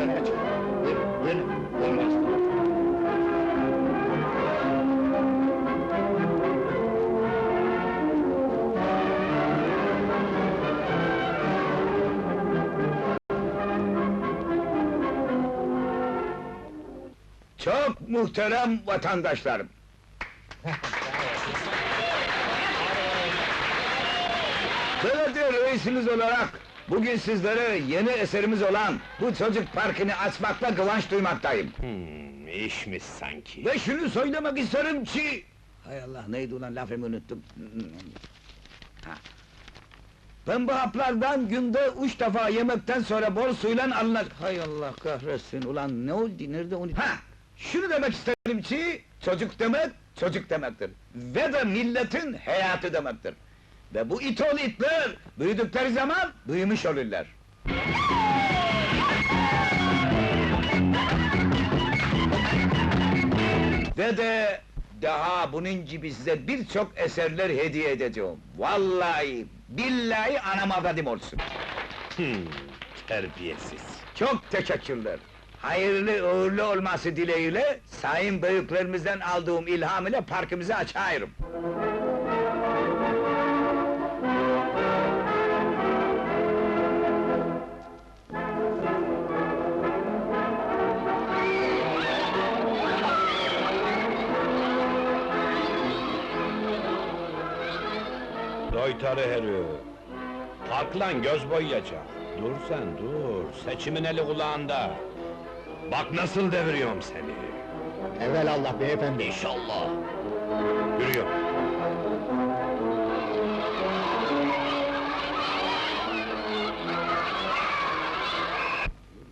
dışarı çık. Böyle, böyle. Çok muhterem vatandaşlarım! Belediye reisiniz olarak bugün sizlere yeni eserimiz olan bu çocuk parkını açmakla kıvanç duymaktayım. Hmm, işmiş sanki. Ve şunu söylemek isterim ki... Hay Allah neydi ulan lafımı unuttum. Ha. Ben bu haplardan günde üç defa yemekten sonra bol suyla alınır. Hay Allah kahretsin ulan ne oldu nerede onu... Ha! Şunu demek isterim ki çocuk demek çocuk demektir. Ve de milletin hayatı demektir. Ve bu it oğlu itler büyüdükleri zaman büyümüş olurlar. Ve de daha bunun gibi size birçok eserler hediye edeceğim. Vallahi, billahi anam avradım olsun. Hmm, terbiyesiz. Çok teşekkürler. Hayırlı uğurlu olması dileğiyle, sayın büyüklerimizden aldığım ilham ile parkımızı açıyorum. Doytarı herif. Kalk göz boyayacak. Dur sen dur, seçimin eli kulağında. Bak nasıl deviriyorum seni. Evelallah beyefendi. İnşallah. Yürüyor.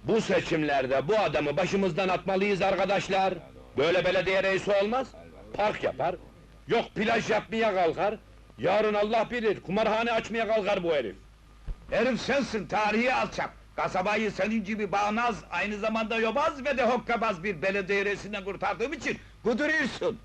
Bu seçimlerde bu adamı başımızdan atmalıyız arkadaşlar. Böyle belediye reisi olmaz. Park yapar. Yok plaj yapmaya kalkar. Yarın Allah bilir kumarhane açmaya kalkar bu herif. Herif sensin, tarihi alçak. Kasabayı senin gibi bağnaz, aynı zamanda yobaz ve de hokkabaz bir belediye reisinden kurtardığım için kuduruyorsun.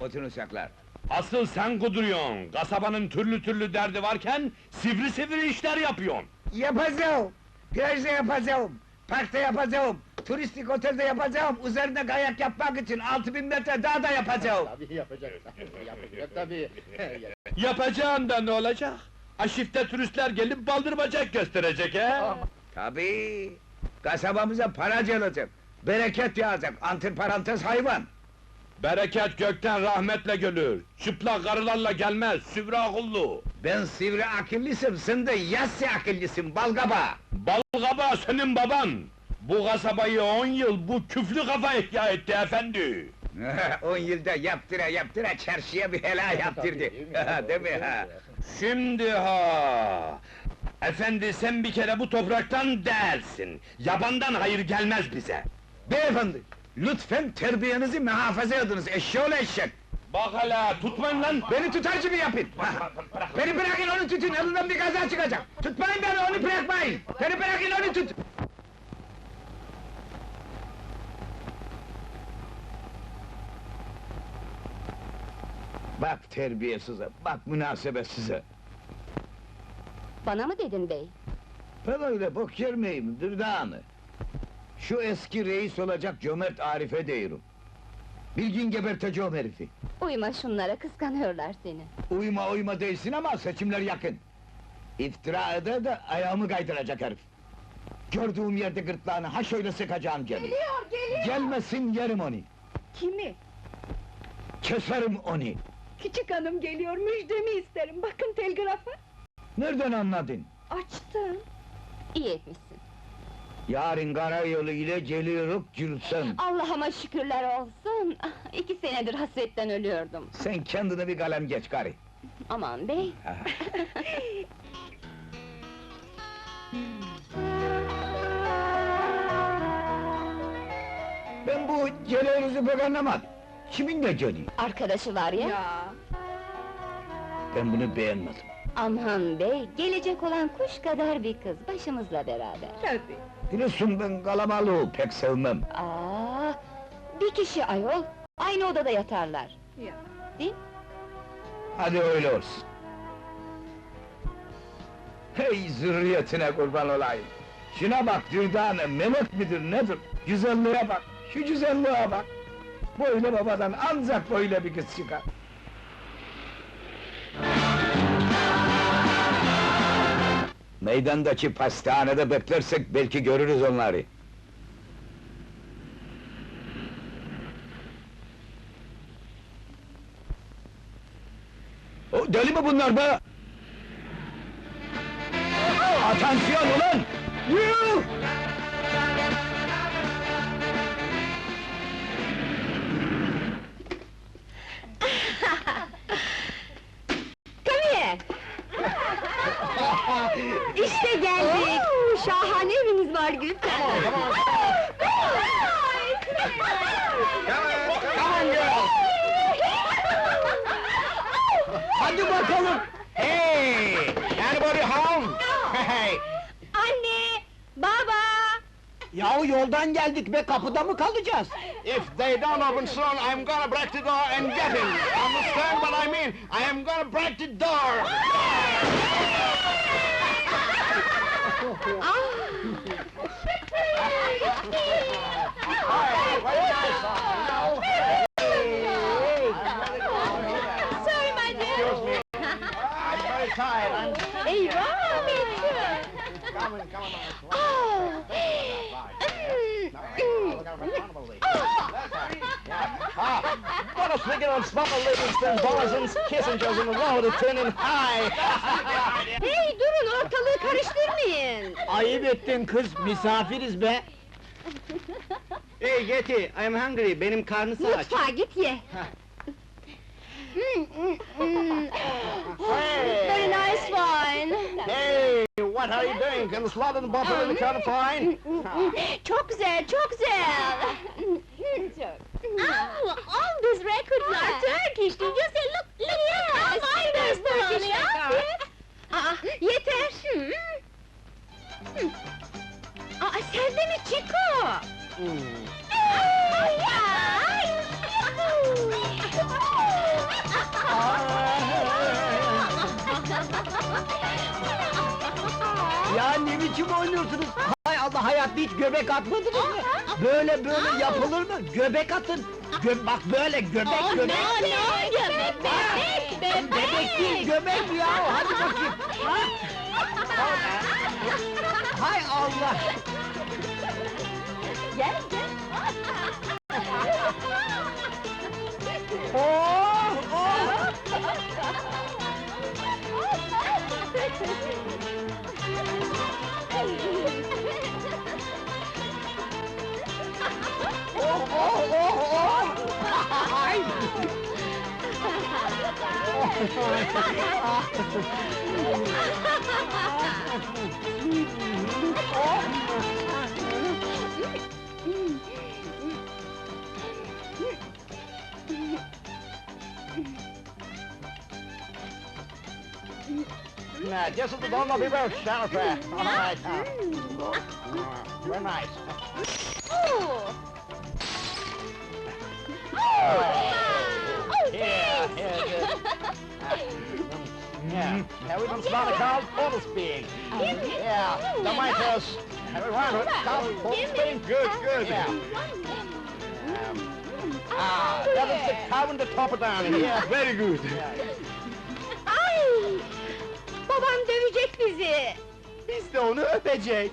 Oturun uşaklar. Asıl sen kuduruyorsun. Kasabanın türlü türlü derdi varken sivri sivri işler yapıyorsun. Yapacağım. Plajda yapacağım. Parkta yapacağım. Turistik otelde yapacağım. Üzerinde kayak yapmak için 6000 metre daha da yapacağım. Tabii yapacak. yapacak tabii. Yapacağın da ne olacak? Aşifte turistler gelip baldırmacak gösterecek he? Tabii. Kasabamıza para gelecek. Bereket yağacak. Antiparantez hayvan. Bereket gökten rahmetle gölür. Çıplak karılarla gelmez, süvri akıllı. Ben sivri akıllısın, sen de yassı akıllısın, balgaba! Balgaba senin baban! Bu kasabayı on yıl bu küflü kafa ihya etti efendi! 10 yılda yaptıra yaptıra çarşıya bir hela yaptırdı. Değil mi ha? Şimdi ha! Efendi sen bir kere bu topraktan değersin. Yabandan hayır gelmez bize. Beyefendi, lütfen terbiyenizi muhafaza ediniz, eşşoğlu eşek! Bak hala tutmayın lan! Beni tutar gibi yapın! Ha, Beni bırakın onu tutun, elinden bir kaza çıkacak! Tutmayın beni, onu bırakmayın! Beni bırakın onu tut! Bak terbiyesize, bak münasebetsize! Bana mı dedin bey? Ben öyle bok yer miyim, Dürdanı? Şu eski reis olacak cömert Arif'e değilim. Bilgin geberteceğim herifi. Uyma şunlara, kıskanıyorlar seni. Uyma uyma değilsin ama seçimler yakın. İftira eder de ayağımı kaydıracak herif. Gördüğüm yerde gırtlağını ha şöyle sıkacağım canım. Geliyor, geliyor! Gelmesin yerim onu. Kimi? Keserim onu. Küçük hanım geliyor, müjdemi isterim. Bakın telgrafı. Nereden anladın? Açtım. İyi etmişsin. Yarın karayolu ile geliyoruz Gülsen. Allah'ıma şükürler olsun! İki senedir hasretten ölüyordum. Sen kendine bir kalem geç karı. Aman bey! Ben bu geleğinizi pek anlamadım. Kimin de geliyor? Arkadaşı var ya, Ya. Ben bunu beğenmedim. aman bey! Gelecek olan kuş kadar bir kız, başımızla beraber. Tabii. Biliyorsun ben kalabalığı pek sevmem. Aa, bir kişi ayol, aynı odada yatarlar. Ya. Değil Hadi öyle olsun. Hey zürriyetine kurban olayım! Şuna bak Dürdane, melek midir nedir? Güzelliğe bak, şu güzelliğe bak! Böyle babadan ancak böyle bir kız çıkar. Meydandaki pastanede beklersek belki görürüz onları. O, deli mi bunlar be? Atansiyon ulan! Yuh! İşte geldik! şahane eviniz var Gülten! Hadi bakalım! Hey! Anybody home? Hey! Anne! Baba! Yahu yoldan geldik ve kapıda mı kalacağız? If they don't open soon, I'm gonna break the door and get him! Understand what I mean? I am gonna break the door! Sorry my dear! I'm very tired, I'm... Eyvah! Come on, come on. Oh! A figure of smuggle Livingston, Bollison's, Kissinger's road of turning high! hey durun ortalığı karıştırmayın! Ayıp ettin kız, misafiriz be! Hey Getty, I'm hungry, benim karnısı aç. Mutfağa git ye! Very nice wine! Hey, what are you doing? Can the slot the bottle in the kind of fine? Çok güzel, çok güzel! Hiç göbek atmadınız mı? Böyle böyle yapılır mı? Göbek atın! Gö bak böyle göbek Oh, göbek! no, no, göbek, bebek, bebek! Bebek değil göbek ya! Hadi bakayım! Hay Allah! Gel, gel! Now, just at the bottom of your boat, shallow craft. All right. Uh, uh, we're nice. Ooh. Oh. Yeah, yeah, we don't smell the cow, full speed. Yeah, the tomatoes. Everyone, cow, full speed. Good, good. Yeah. Ah, that is the cow in the top of down here. Very good. Ay! Babam dövecek bizi! Biz de onu öpecek.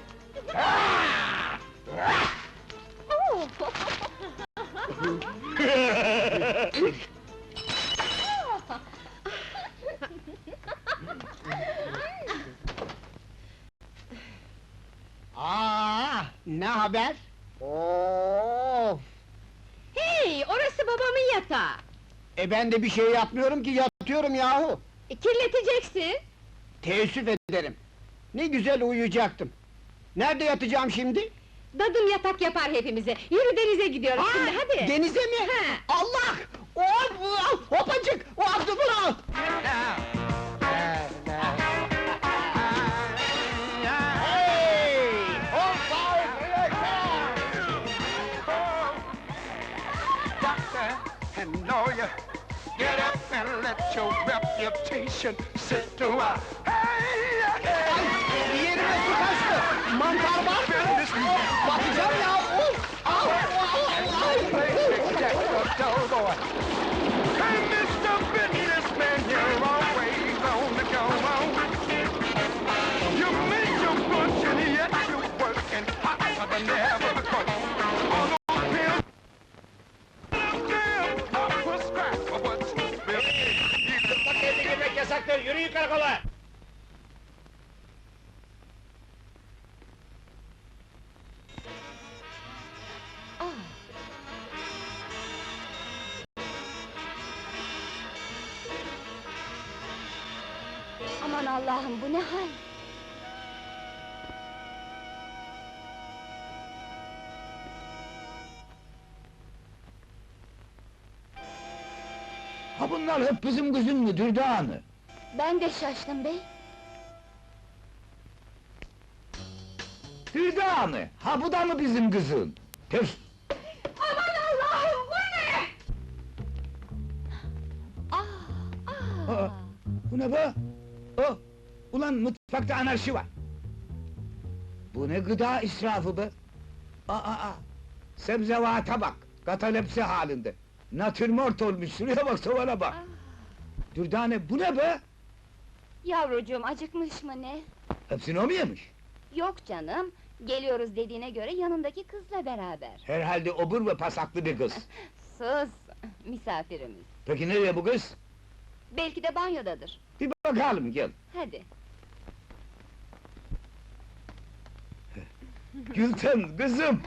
Oh! Aa, ne haber? Oo, Hey, orası babamın yatağı! e ben de bir şey yapmıyorum ki yatıyorum yahu. E, kirleteceksin! Teessüf ederim. Ne güzel uyuyacaktım. Nerede yatacağım şimdi? Dadım yatak yapar hepimize! Yürü denize gidiyoruz şimdi, hadi! Denize mi? He. Allah! Hop! Hopacık! Hop dur dur! Hey! and lawyer, you. Get up and let your reputation sit to a hey. Yerim ve kaçtı. Mantara bak. Bakacağım ya. Au, au, au, au. Play, Jack, the aman Allah'ım bu ne hal? Ha bunlar hep bizim kızın mı Dürdanı? Ben de şaştım bey. Dürdanı! Ha bu da mı bizim kızın? Püf! Aman Allah'ım bu ne? Ah, Aa, ah. bu ne be? Oh! Ulan mutfakta anarşi var! Bu ne gıda israfı be? Aa, aa! Sebzevata bak! Katalepsi halinde! Natürmort olmuş, şuraya bak, tavana bak! Dürdane, bu ne be? Yavrucuğum acıkmış mı ne? Hepsini o mu yemiş? Yok canım, geliyoruz dediğine göre yanındaki kızla beraber. Herhalde obur ve pasaklı bir kız. Sus, misafirimiz. Peki nereye bu kız? Belki de banyodadır. Bir bakalım, gel. Hadi. Gülten, kızım!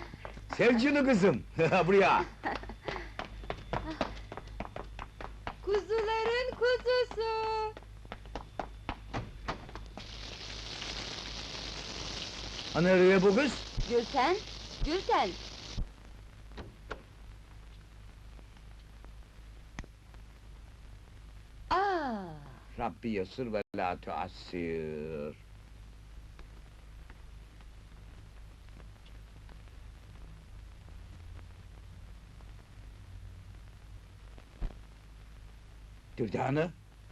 Sevgili kızım! Buraya! Kuzuların kuzusu. Ha nereye bu kız? Gülten, Gülten! Aa, Rabbi yasır ve la tuassir. Dürdane,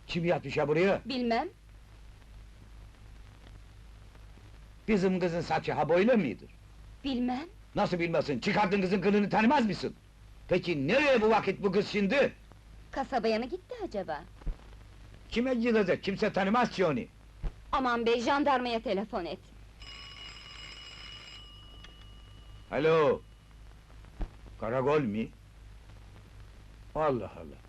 kim yatmış ha buraya? bilmem. Bizim kızın saçı ha böyle midir? Bilmem. Nasıl bilmesin, çıkardın kızın kılını tanımaz mısın? Peki nereye bu vakit bu kız şimdi? Kasabaya mı gitti acaba? Kime gidecek, kimse tanımaz ki onu. Aman bey, jandarmaya telefon et. Alo! Karakol mi? Allah Allah!